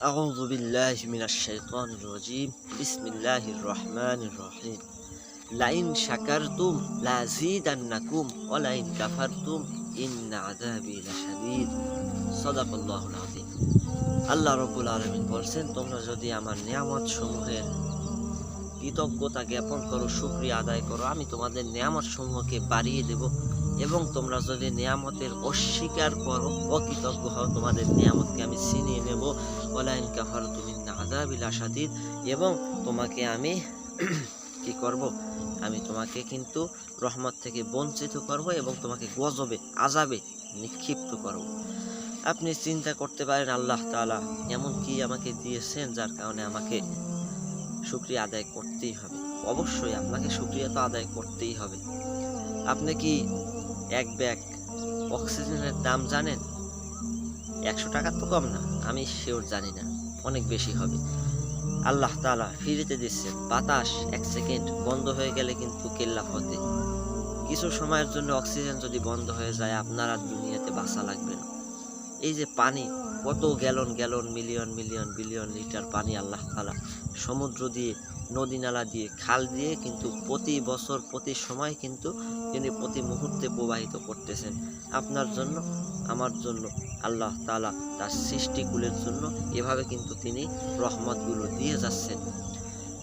أعوذ بالله من الشيطان الرجيم بسم الله الرحمن الرحيم لئن شكرتم لأزيدنكم ولئن كفرتم إن عذابي لشديد صدق الله العظيم আল্লাহ রব্বুল আলমিন বলছেন তোমরা যদি আমার নিয়ামত সমূহের কৃতজ্ঞতা জ্ঞাপন করো শুক্রিয়া আদায় করো আমি তোমাদের নিয়ামত সমূহকে বাড়িয়ে দেব এবং তোমরা যদি নিয়ামতের অস্বীকার করো, অকৃতজ্ঞ হও, তোমাদের নিয়ামতকে আমি ছিনিয়ে নেব। ওলাইন কাফার তুমি আদাবিল আসাদিদ এবং তোমাকে আমি কি করব? আমি তোমাকে কিন্তু রহমত থেকে বঞ্চিত করব এবং তোমাকে গজবে আজাবে নিক্ষিপ্ত করব। আপনি চিন্তা করতে পারেন, আল্লাহ তাআলা এমন কি আমাকে দিয়েছেন যার কারণে আমাকে শুক্রিয়া আদায় করতেই হবে? অবশ্যই আপনাকে শুক্রিয়া তো আদায় করতেই হবে। আপনি কি এক ব্যাগ অক্সিজেনের দাম জানেন? একশো টাকা তো কম না, আমি শিওর জানি না, অনেক বেশি হবে। আল্লাহ তাআলা ফিরিতে দিচ্ছেন বাতাস এক সেকেন্ড বন্ধ হয়ে গেলে কিন্তু কেল্লা হতে কিছু সময়ের জন্য অক্সিজেন যদি বন্ধ হয়ে যায়, আপনার দুনিয়াতে বাঁচা লাগবে না। এই যে পানি, কত gallon gallon, million million billion litre পানি আল্লাহ তালা সমুদ্র দিয়ে নদী নালা দিয়ে, খাল দিয়ে কিন্তু প্রতি বছর, প্রতি সময় কিন্তু তিনি প্রতি মুহূর্তে প্রবাহিত করতেছেন। আপনার জন্য, আমার জন্য, আল্লাহ তাআলা তার সৃষ্টিকুলের জন্য এভাবে কিন্তু তিনি রহমতগুলো দিয়ে যাচ্ছেন।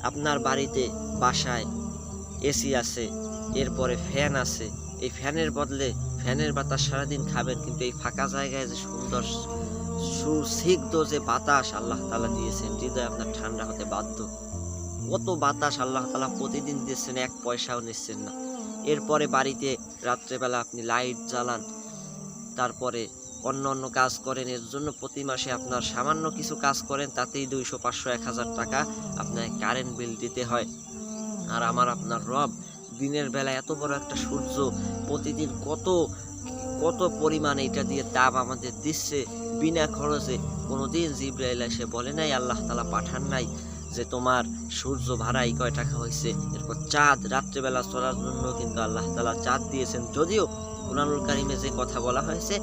আপনার বাড়িতে বাসায় এসি আছে, এরপরে ফ্যান আছে, এই ফ্যানের বদলে ফ্যানের বাতাস সারাদিন খাবেন, কিন্তু এই ফাঁকা জায়গায় যে সুন্দর সুসিগ্ধ যে বাতাস আল্লাহ তাআলা দিয়েছেন, হৃদয় আপনার ঠান্ডা হতে বাধ্য। কত বাতাস আল্লাহ তাআলা প্রতিদিন দিচ্ছেন, এক পয়সাও নিচ্ছেন না। এরপরে বাড়িতে রাত্রেবেলা আপনি লাইট জ্বালান, তারপরে অন্য অন্য কাজ করেন, এর জন্য প্রতি মাসে আপনার সামান্য কিছু কাজ করেন, তাতেই দুইশো, পাঁচশো, এক হাজার টাকা আপনার কারেন্ট বিল দিতে হয়। আর আমার আপনার রব দিনের বেলা এত বড় একটা সূর্য প্রতিদিন কত কত পরিমাণ এটা দিয়ে তাপ আমাদের দিচ্ছে, বিনা খরচে। কোনোদিন জিব্রাইল এসে বলে নাই, আল্লাহ তালা পাঠান নাই। যে তোমার সূর্য ভাড়াই কয় টাকা হয়েছে? এরপর চাঁদ, রাত্রেবেলা চলার জন্য কিন্তু আল্লাহ তালা চাঁদ দিয়েছেন। যদিও কুরআনুল কারিমে যে কথা বলা হয়েছে,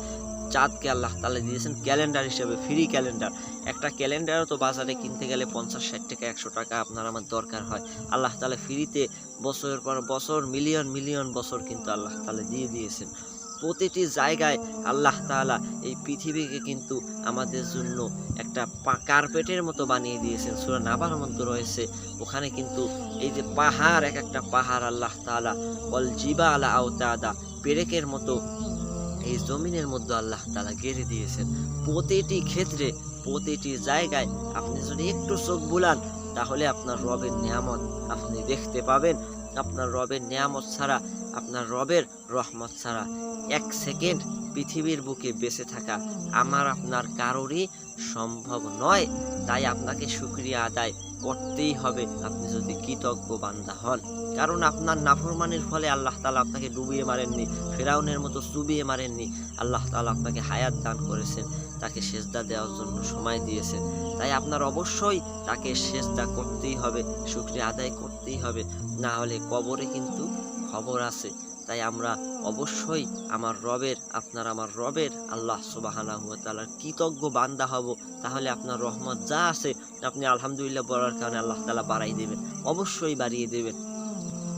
চাঁদকে আল্লাহ তালা দিয়েছেন ক্যালেন্ডার হিসেবে, ফ্রি ক্যালেন্ডার। একটা ক্যালেন্ডারও তো বাজারে কিনতে গেলে পঞ্চাশ, ষাট টাকা, একশো টাকা আপনার আমার দরকার হয়। আল্লাহ তালা ফ্রিতে বছরের পর বছর, মিলিয়ন মিলিয়ন বছর কিন্তু আল্লাহ তালা দিয়ে দিয়েছেন। প্রতিটি জায়গায় আল্লাহ তাআলা এই পৃথিবীকে কিন্তু আমাদের জন্য একটা কার্পেটের মতো বানিয়ে দিয়েছেন। সুরা নাবার মধ্যে রয়েছে, ওখানে কিন্তু এই যে পাহাড়, এক একটা পাহাড় আল্লাহ তাআলা বল জিবা আলা আওতাদা, পেরেকের মতো এই জমিনের মধ্যে আল্লাহ তাআলা গেড়ে দিয়েছেন। প্রতিটি ক্ষেত্রে, প্রতিটি জায়গায় আপনি যদি একটু চোখ বুলান, তাহলে আপনার রবের নিয়ামত আপনি দেখতে পাবেন। আপনার রবের নিয়ামত ছাড়া আপনার রবের রহমত ছাড়া এক সেকেন্ড পৃথিবীর বুকে বেঁচে থাকা আমার আপনার কারোরই সম্ভব নয়। তাই আপনাকে সুক্রিয়া আদায় করতেই হবে। আপনি যদি কৃতজ্ঞ বান্দা হন। কারণ আপনার নাফরমানির ফলে আল্লাহ তালা আপনাকে ডুবিয়ে মারেননি, ফেরাউনের মতো চুবিয়ে মারেননি। আল্লাহ তালা আপনাকে হায়াত দান করেছেন, তাকে সেজদা দেওয়ার জন্য সময় দিয়েছেন। তাই আপনার অবশ্যই তাকে সেজদা করতেই হবে সুক্রিয়া আদায় করতেই হবে। না হলে কবরে কিন্তু খবর আছে, তাই আমরা অবশ্যই আমার রবের, আপনার আমার রবের আল্লাহ সুবাহানা হুয়া তালার কৃতজ্ঞ বান্দা হব। তাহলে আপনার রহমত যা আছে, আপনি আলহামদুলিল্লাহ বলার কারণে আল্লাহ তালা বাড়াই দেবেন, অবশ্যই বাড়িয়ে দেবেন।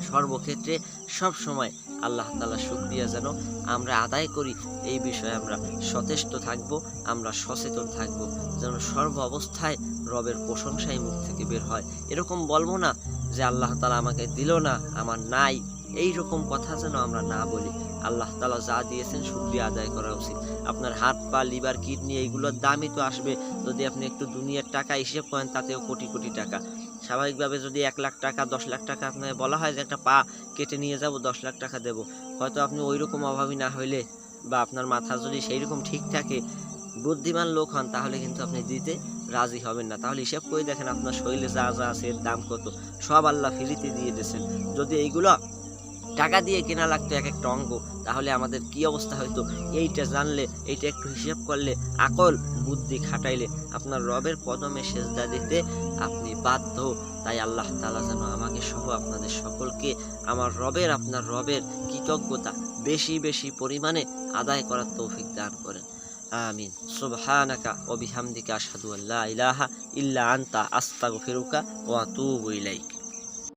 সর্বক্ষেত্রে সব সময় আল্লাহ তালা শুক্রিয়া যেন আমরা আদায় করি, এই বিষয়ে আমরা সচেষ্ট থাকব, আমরা সচেতন থাকব, যেন সর্ব অবস্থায় রবের প্রশংসাই মুখ থেকে বের হয়। এরকম বলব না যে আল্লাহ তালা আমাকে দিল না, আমার নাই। এই রকম কথা যেন আমরা না বলি। আল্লাহ তালা যা দিয়েছেন শুক্রিয়া আদায় করা উচিত। আপনার হাত, পা, লিভার, কিডনি, এইগুলোর দামই তো আসবে। যদি আপনি একটু দুনিয়ার টাকা হিসেব করেন, তাতেও কোটি কোটি টাকা। স্বাভাবিকভাবে যদি এক লাখ টাকা, দশ লাখ টাকা আপনাকে বলা হয় যে, একটা পা কেটে নিয়ে যাব, দশ লাখ টাকা দেবো। হয়তো আপনি ওই রকম অভাবী না হইলে বা আপনার মাথা যদি সেই রকম ঠিক থাকে, বুদ্ধিমান লোক হন, তাহলে কিন্তু আপনি দিতে রাজি হবেন না। তাহলে হিসাব করে দেখেন আপনার শরীরে যা যা আছে, এর দাম কত। সব আল্লাহ ফ্রিতে দিয়ে দিয়েছেন। যদি এইগুলো টাকা দিয়ে কেনা লাগতো এক একটা অঙ্গ, তাহলে আমাদের কি অবস্থা হয়তো এইটা জানলে, এইটা একটু হিসেব করলে, আকল বুদ্ধি খাটাইলে আপনার রবের কদমে সেজদা দিতে আপনি বাধ্য। তাই আল্লাহ তালা যেন আমাকে সহ আপনাদের সকলকে আমার রবের, আপনার রবের কৃতজ্ঞতা বেশি বেশি পরিমাণে আদায় করার তৌফিক দান করেন। আমিন। সুবহানাকা ওয়া বিহামদিকা আশহাদু আল্লা ইলাহা ইল্লা আনতা, আস্তাগফিরুকা ওয়া আতুবু ইলাইক।